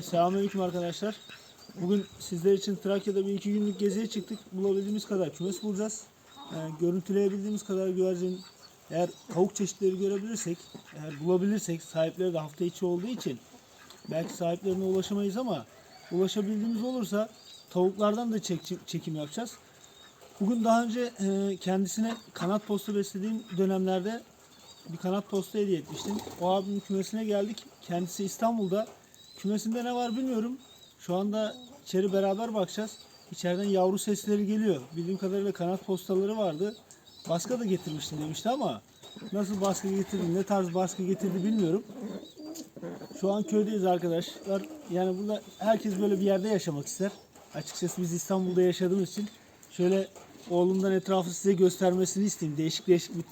Evet selamünaleyküm arkadaşlar. Bugün sizler için Trakya'da bir iki günlük geziye çıktık. Bulabildiğimiz kadar kümes bulacağız. Yani görüntüleyebildiğimiz kadar güvercin. Eğer tavuk çeşitleri görebilirsek, eğer bulabilirsek sahipleri de hafta içi olduğu için belki sahiplerine ulaşamayız ama ulaşabildiğimiz olursa tavuklardan da çek- çekim yapacağız. Bugün daha önce e, kendisine kanat postu beslediğim dönemlerde bir kanat postu hediye etmiştim. O abimin kümesine geldik. Kendisi İstanbul'da. Kümesinde ne var bilmiyorum. Şu anda içeri beraber bakacağız. İçeriden yavru sesleri geliyor. Bildiğim kadarıyla kanat postaları vardı. Baska da getirmiştim demişti ama nasıl baskı getirdi, ne tarz baskı getirdi bilmiyorum. Şu an köydeyiz arkadaşlar. Yani burada herkes böyle bir yerde yaşamak ister. Açıkçası biz İstanbul'da yaşadığımız için şöyle oğlumdan etrafı size göstermesini isteyeyim. Değişik değişik bir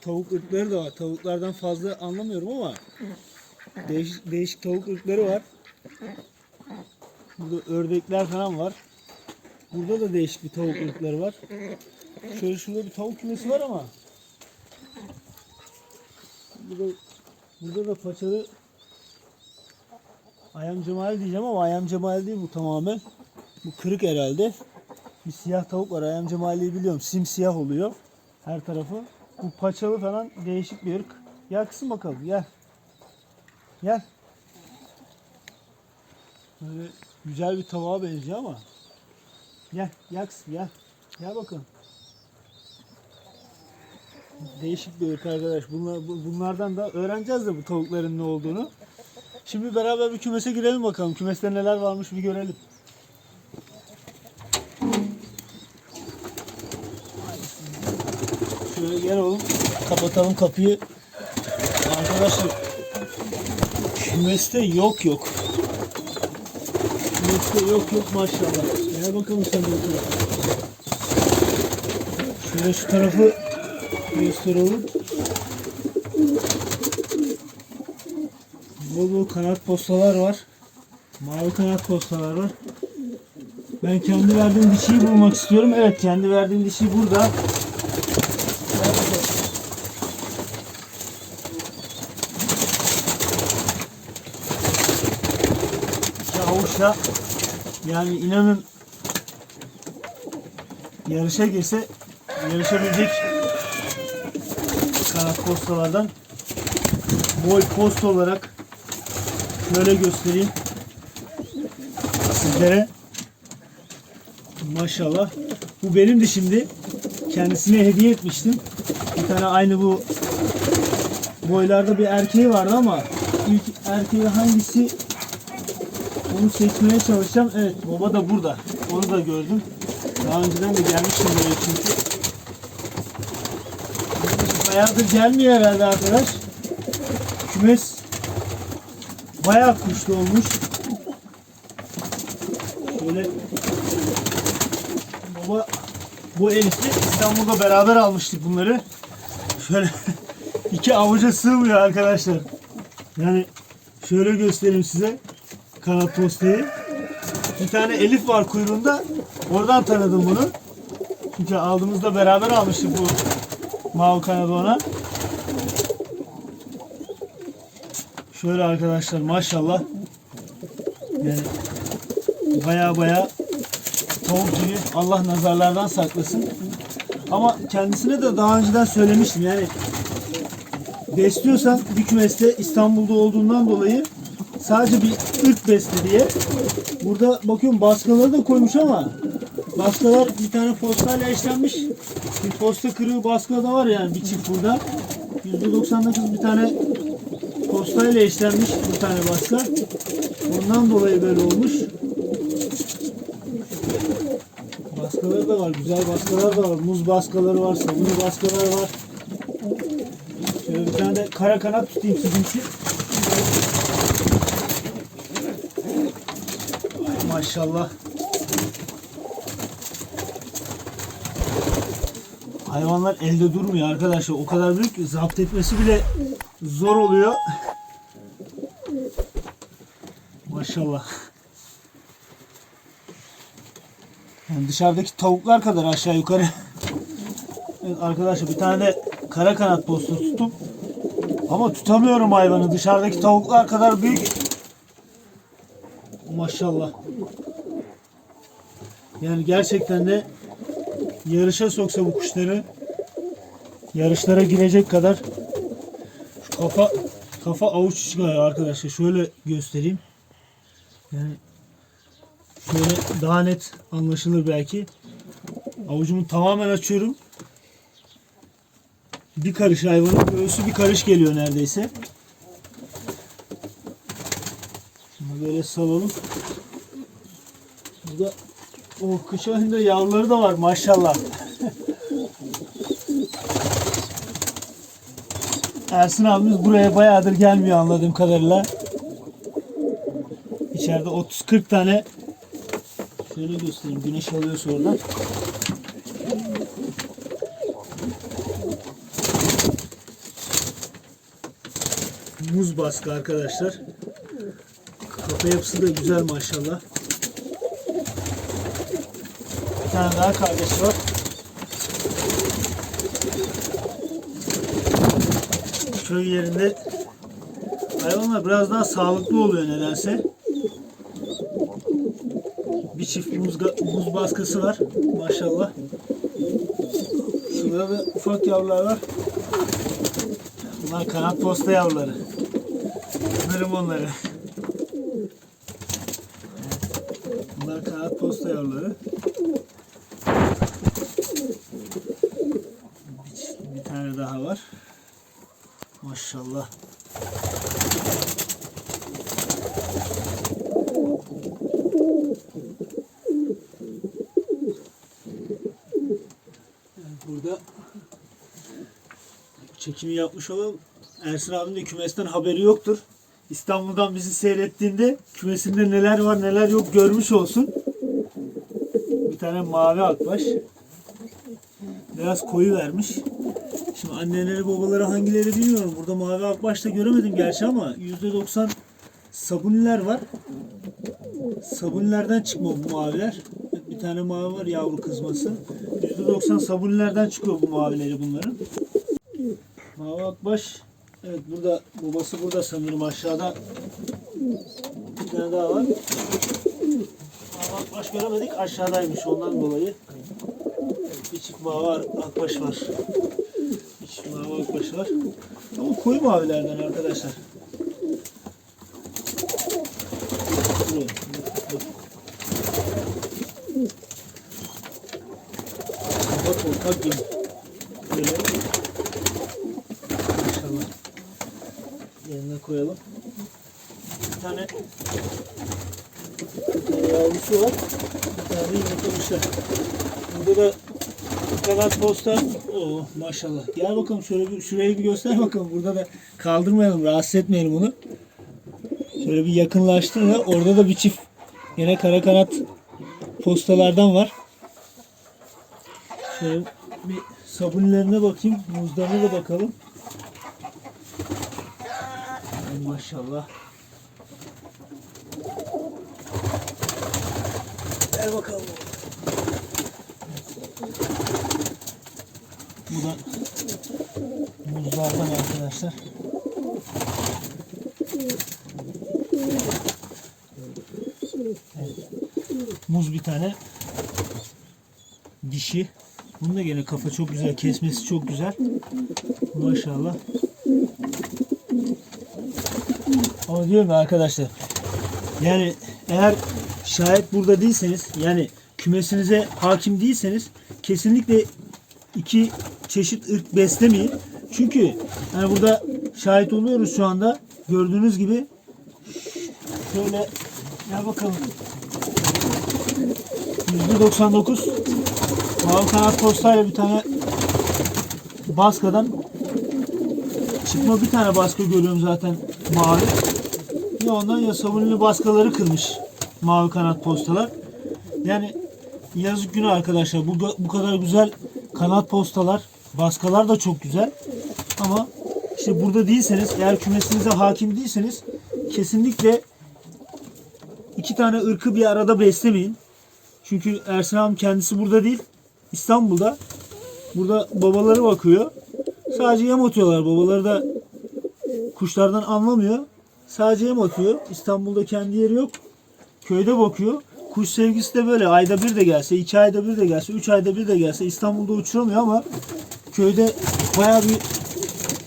tavuk ırkları da var. Tavuklardan fazla anlamıyorum ama değişik, değişik tavuk ırkları var. Burada ördekler falan var. Burada da değişik bir tavuk ırkları var. Şöyle şurada bir tavuk kümesi var ama burada, burada da paçalı Ayam Cemal diyeceğim ama Ayam Cemal değil bu tamamen. Bu kırık herhalde. Bir siyah tavuk var. Ayam Cemali'yi biliyorum. Simsiyah oluyor. Her tarafı. Bu paçalı falan değişik bir ırk. Gel kızım bakalım gel. Gel. Böyle güzel bir tavuğa benziyor ama. Gel, gel kızım gel. Gel bakalım. Değişik bir ırk arkadaş. Bunlar, bu- bunlardan da öğreneceğiz de bu tavukların ne olduğunu. Şimdi beraber bir kümese girelim bakalım. Kümeste neler varmış bir görelim. Şöyle gel oğlum. Kapatalım kapıyı. Arkadaşlar kümeste yok yok. Kümeste yok yok maşallah. Gel bakalım sen de. Şöyle şu tarafı gösterelim. Bol bol kanat postalar var. Mavi kanat postalar var. Ben kendi verdiğim dişiyi bulmak istiyorum. Evet kendi verdiğim dişi burada. Çavuşla yani inanın yarışa girse yarışabilecek kanat postalardan boy post olarak şöyle göstereyim. Sizlere. Maşallah. Bu benim şimdi. Kendisine hediye etmiştim. Bir tane aynı bu boylarda bir erkeği vardı ama ilk erkeği hangisi onu seçmeye çalışacağım. Evet baba da burada. Onu da gördüm. Daha önceden de gelmiştim buraya çünkü. Bayağıdır gelmiyor herhalde arkadaş. Kümes bayağı kuşlu olmuş. Şöyle baba bu Elif'i İstanbul'da beraber almıştık bunları. Şöyle iki avuca sığmıyor arkadaşlar. Yani şöyle göstereyim size kanat postayı. Bir tane Elif var kuyruğunda. Oradan tanıdım bunu. Çünkü aldığımızda beraber almıştık bu mavi kanadı ona. Şöyle arkadaşlar maşallah. Yani baya baya tavuk gibi Allah nazarlardan saklasın. Ama kendisine de daha önceden söylemiştim yani besliyorsan bir kümeste İstanbul'da olduğundan dolayı sadece bir ırk besle diye. Burada bakıyorum baskaları da koymuş ama baskalar bir tane postayla eşlenmiş. Bir posta kırığı baska da var yani bir çift burada. %99 bir tane postayla eşlenmiş bir tane baska. Ondan dolayı böyle olmuş. Baskaları da var. Güzel baskalar da var. Muz baskaları var. Sabunlu baskalar var. Şöyle bir tane de kara kanat tutayım sizin için. Maşallah. Hayvanlar elde durmuyor arkadaşlar. O kadar büyük ki zapt etmesi bile zor oluyor. Maşallah. Yani dışarıdaki tavuklar kadar aşağı yukarı. Evet arkadaşlar bir tane de kara kanat postu tuttum. Ama tutamıyorum hayvanı. Dışarıdaki tavuklar kadar büyük. Maşallah. Yani gerçekten de yarışa soksa bu kuşları yarışlara girecek kadar şu kafa kafa avuç çıkıyor arkadaşlar. Şöyle göstereyim. Yani şöyle daha net anlaşılır belki. Avucumu tamamen açıyorum. Bir karış hayvanın göğsü bir karış geliyor neredeyse. Şimdi böyle salalım. Burada o kış ayında yavruları da var maşallah. Ersin abimiz buraya bayağıdır gelmiyor anladığım kadarıyla. İçeride 30-40 tane şöyle göstereyim güneş alıyorsa oradan. Muz baskı arkadaşlar. Kafa yapısı da güzel maşallah. Bir tane daha kardeşi var. Köy yerinde hayvanlar biraz daha sağlıklı oluyor nedense. Bir çift muz, muz baskısı var maşallah. Şurada da ufak yavrular var. Bunlar kanat posta yavruları. Sanırım onları. Bunlar kanat posta yavruları. Bir, tane daha var. Maşallah. Yani burada çekimi yapmış olalım. Ersin abinin de kümesten haberi yoktur. İstanbul'dan bizi seyrettiğinde kümesinde neler var neler yok görmüş olsun. Tane mavi akbaş. Biraz koyu vermiş. Şimdi anneleri babaları hangileri bilmiyorum. Burada mavi akbaş da göremedim gerçi ama %90 sabuniler var. Sabunilerden çıkma bu maviler. Bir tane mavi var yavru kızması. %90 sabunilerden çıkıyor bu mavileri bunların. Mavi akbaş. Evet burada babası burada sanırım aşağıda. Bir tane daha var. Akbaş göremedik aşağıdaymış ondan dolayı. Bir çift mavi akbaş var. Bir çift mavi akbaş var. Ama koyu mavilerden arkadaşlar. Buraya, bak, bak. Kafa korkak gibi. Böyle. İnşallah. Yerine koyalım. Bir tane bir tane yavrusu var. Tane yumurtlamışlar. Burada da kanat posta. Oo maşallah. Gel bakalım şöyle bir şurayı bir göster bakalım. Burada da kaldırmayalım, rahatsız etmeyelim onu. Şöyle bir yakınlaştır da orada da bir çift yine kara kanat postalardan var. Şöyle bir sabunlarına bakayım. Muzlarına da bakalım. Ay maşallah. Gel bakalım. Bu da muzlardan arkadaşlar. Muz bir tane. Dişi. Bunun da gene kafa çok güzel. Kesmesi çok güzel. Maşallah. Ama diyorum ya arkadaşlar. Yani eğer şayet burada değilseniz yani kümesinize hakim değilseniz kesinlikle iki çeşit ırk beslemeyin. Çünkü yani burada şahit oluyoruz şu anda. Gördüğünüz gibi şöyle ya bakalım. %99 mavi kanat postayla bir tane baskadan çıkma bir tane baskı görüyorum zaten mavi. Ya ondan ya sabunlu baskaları kırmış mavi kanat postalar. Yani yazık günah arkadaşlar. Bu, bu kadar güzel kanat postalar, baskalar da çok güzel. Ama işte burada değilseniz, eğer kümesinize hakim değilseniz kesinlikle iki tane ırkı bir arada beslemeyin. Çünkü Ersin abim kendisi burada değil. İstanbul'da. Burada babaları bakıyor. Sadece yem atıyorlar. Babaları da kuşlardan anlamıyor. Sadece yem atıyor. İstanbul'da kendi yeri yok. Köyde bakıyor. Kuş sevgisi de böyle ayda bir de gelse, iki ayda bir de gelse, üç ayda bir de gelse İstanbul'da uçuramıyor ama köyde bayağı bir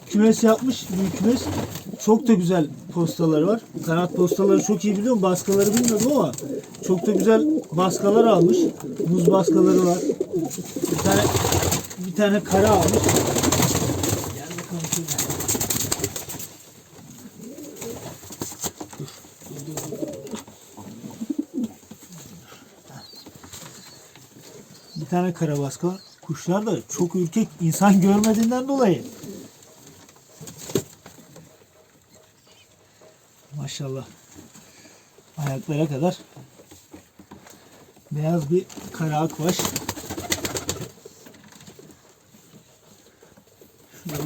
kümes yapmış, büyük kümes. Çok da güzel postaları var. Kanat postaları çok iyi biliyorum. Baskaları bilmiyordum ama çok da güzel baskalar almış. Muz baskaları var. Bir tane bir tane kara almış. Gel bakalım. Tane karabaska var. Kuşlar da çok ürkek insan görmediğinden dolayı. Maşallah. Ayaklara kadar beyaz bir kara akbaş. Şurada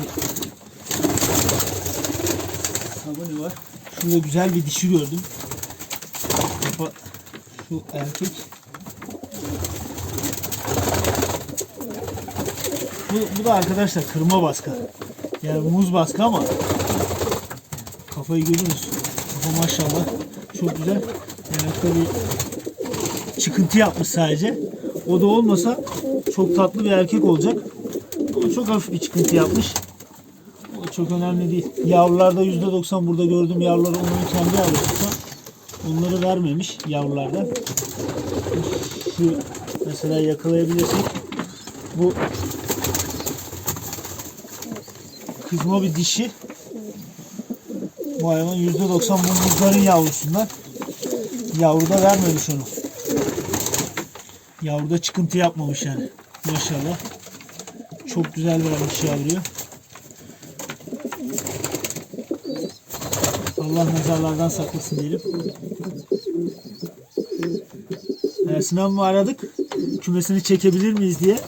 bir var. Şurada güzel bir dişi gördüm. Şu erkek. Bu, bu da arkadaşlar kırma baska. Yani muz baska ama kafayı görüyorsunuz. Kafa maşallah çok güzel. Yanakta bir çıkıntı yapmış sadece. O da olmasa çok tatlı bir erkek olacak. Ama çok hafif bir çıkıntı yapmış. O çok önemli değil. Yavrularda %90 burada gördüğüm yavrular onun kendi yavrusu. Onları vermemiş yavrulardan. Şu mesela yakalayabilirsek bu kızma bir dişi. Bu hayvan %90 bu muzların yavrusundan. Yavru da vermemiş onu. Yavruda çıkıntı yapmamış yani. Maşallah. Çok güzel vermiş yavruyu. Allah nazarlardan saklasın diyelim. Ersin abi aradık. Kümesini çekebilir miyiz diye.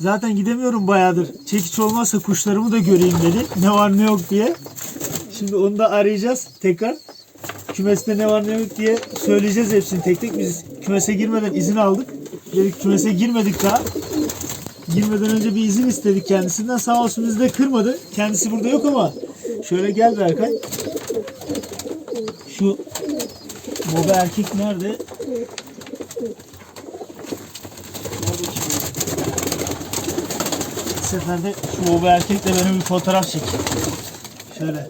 Zaten gidemiyorum bayağıdır. Çekiç olmazsa kuşlarımı da göreyim dedi. Ne var ne yok diye. Şimdi onu da arayacağız tekrar. Kümeste ne var ne yok diye söyleyeceğiz hepsini tek tek. Biz kümese girmeden izin aldık. Dedik kümese girmedik daha. Girmeden önce bir izin istedik kendisinden. Sağ olsun bizi de kırmadı. Kendisi burada yok ama. Şöyle gel Berkay. Şu boba erkek nerede? Bir seferde şu boba erkekle benim bir fotoğraf çek. Şöyle.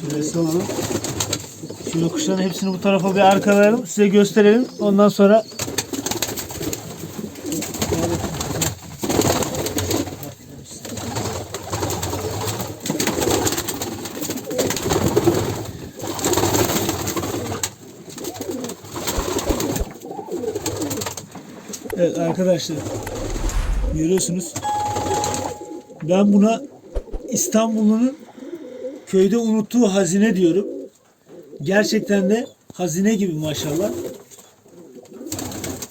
Şöyle salalım. Şöyle kuşların hepsini bu tarafa bir arkalayalım. Size gösterelim. Ondan sonra arkadaşlar görüyorsunuz ben buna İstanbul'un köyde unuttuğu hazine diyorum. Gerçekten de hazine gibi maşallah.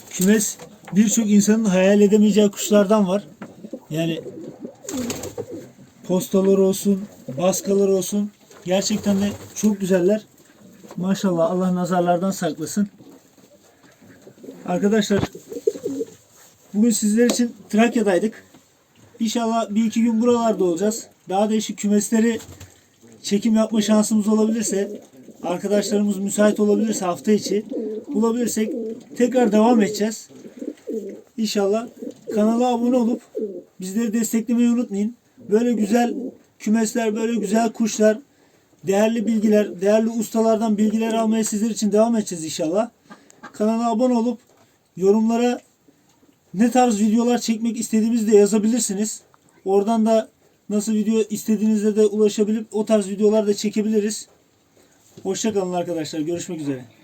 Kümes birçok insanın hayal edemeyeceği kuşlardan var. Yani postalar olsun, baskalar olsun. Gerçekten de çok güzeller. Maşallah Allah nazarlardan saklasın. Arkadaşlar bugün sizler için Trakya'daydık. İnşallah bir iki gün buralarda olacağız. Daha değişik kümesleri çekim yapma şansımız olabilirse, arkadaşlarımız müsait olabilirse hafta içi bulabilirsek tekrar devam edeceğiz. İnşallah kanala abone olup bizleri desteklemeyi unutmayın. Böyle güzel kümesler, böyle güzel kuşlar, değerli bilgiler, değerli ustalardan bilgiler almaya sizler için devam edeceğiz inşallah. Kanala abone olup yorumlara ne tarz videolar çekmek istediğimizi de yazabilirsiniz. Oradan da nasıl video istediğinizde de ulaşabilip o tarz videolar da çekebiliriz. Hoşçakalın arkadaşlar. Görüşmek üzere.